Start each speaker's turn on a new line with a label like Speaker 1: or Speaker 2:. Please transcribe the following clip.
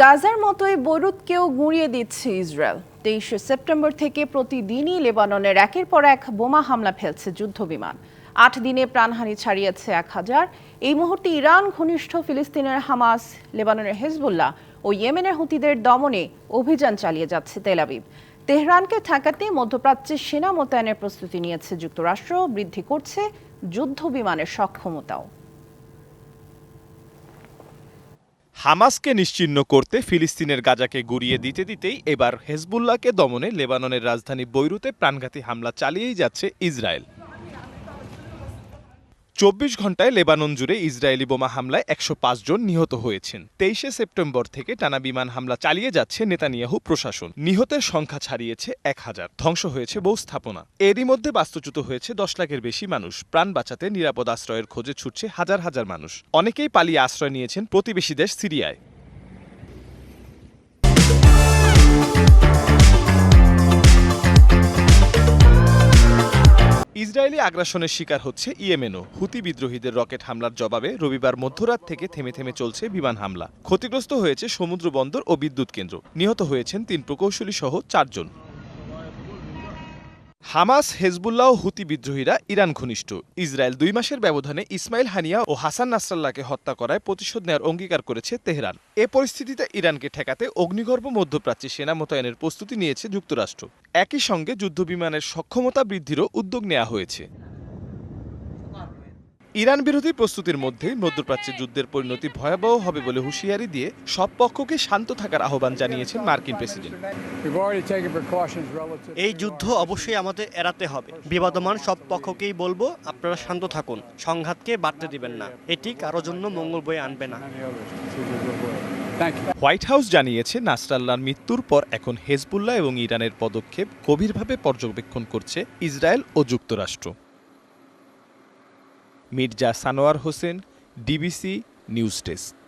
Speaker 1: গাজার মতোই বৈরুতকেও গুঁড়িয়ে দিচ্ছে ইসরায়েল। তেইশে সেপ্টেম্বর থেকে প্রতিদিনই লেবাননের একের পর এক বোমা হামলা ফেলছে যুদ্ধ বিমান আট দিনে প্রাণহানি ছাড়িয়েছে এক হাজার। এই মুহূর্তে ইরান, ঘনিষ্ঠ ফিলিস্তিনের হামাস, লেবাননের হেজবুল্লাহ ও ইয়েমেনের হুতিদের দমনে অভিযান চালিয়ে যাচ্ছে তেলাবিব তেহরানকে ঠেকাতে মধ্যপ্রাচ্যে সেনা মোতায়েনের প্রস্তুতি নিয়েছে যুক্তরাষ্ট্র। বৃদ্ধি করছে যুদ্ধ বিমানের সক্ষমতাও।
Speaker 2: হামাসকে নিশ্চিহ্ন করতে ফিলিস্তিনের গাজাকে গুড়িয়ে দিতে দিতেই এবার হেজবুল্লাহকে দমনে লেবাননের রাজধানী বৈরুতে প্রাণঘাতী হামলা চালিয়েই যাচ্ছে ইসরায়েল। চব্বিশ ঘন্টায় লেবানন জুড়ে ইসরায়েলি বোমা হামলায় একশো পাঁচ জন নিহত হয়েছেন। তেইশে সেপ্টেম্বর থেকে টানা বিমান হামলা চালিয়ে যাচ্ছে নেতানিয়াহু প্রশাসন। নিহতের সংখ্যা ছাড়িয়েছে এক হাজার। ধ্বংস হয়েছে বহু স্থাপনা। এরই মধ্যে বাস্তুচ্যুত হয়েছে দশ লাখের বেশি মানুষ। প্রাণ বাঁচাতে নিরাপদ আশ্রয়ের খোঁজে ছুটছে হাজার হাজার মানুষ। অনেকেই পালিয়ে আশ্রয় নিয়েছেন প্রতিবেশী দেশ সিরিয়ায়। ইসরায়েলি আগ্রাসনের শিকার হচ্ছে ইয়েমেনও। হুতি বিদ্রোহীদের রকেট হামলার জবাবে রবিবার মধ্যরাত থেকে থেমে থেমে চলছে বিমান হামলা। ক্ষতিগ্রস্ত হয়েছে সমুদ্র বন্দর ও বিদ্যুৎ কেন্দ্র। নিহত হয়েছেন তিন প্রকৌশলী সহ চারজন। হামাস, হেজবুল্লাহ ও হুতি বিদ্রোহীরা ইরান ঘনিষ্ঠ। ইসরায়েল দুই মাসের ব্যবধানে ইসমাইল হানিয়া ও হাসান নাসরাল্লাহকে হত্যা করায় প্রতিশোধ নেওয়ার অঙ্গীকার করেছে তেহরান। এ পরিস্থিতিতে ইরানকে ঠেকাতে অগ্নিগর্ভ মধ্যপ্রাচ্যে সেনা মোতায়েনের প্রস্তুতি নিয়েছে যুক্তরাষ্ট্র। একই সঙ্গে যুদ্ধবিমানের সক্ষমতা বৃদ্ধিরও উদ্যোগ নেওয়া হয়েছে। ইরান বিরোধী প্রস্তুতির মধ্যেই মধ্যপ্রাচ্যে যুদ্ধের পরিণতি ভয়াবহ হবে বলে হুঁশিয়ারি দিয়ে সব পক্ষকে শান্ত থাকার আহ্বান জানিয়েছেন মার্কিন প্রেসিডেন্ট.
Speaker 3: এই যুদ্ধ অবশ্যই আমাদের এড়াতে হবে। বিবাদমান সব পক্ষকেই বলব আপনারা শান্ত থাকুন। সংঘাতকে বাড়তে দিবেন না। এটি কারও জন্য মঙ্গল বয়ে আনবে না.
Speaker 2: হোয়াইট হাউস জানিয়েছে নাসরাল্লাহর মৃত্যুর পর এখন হেজবুল্লাহ এবং ইরানের পদক্ষেপ গভীরভাবে পর্যবেক্ষণ করছে ইসরায়েল ও যুক্তরাষ্ট্র। Mirza Sanowar Hossain DBC news desk.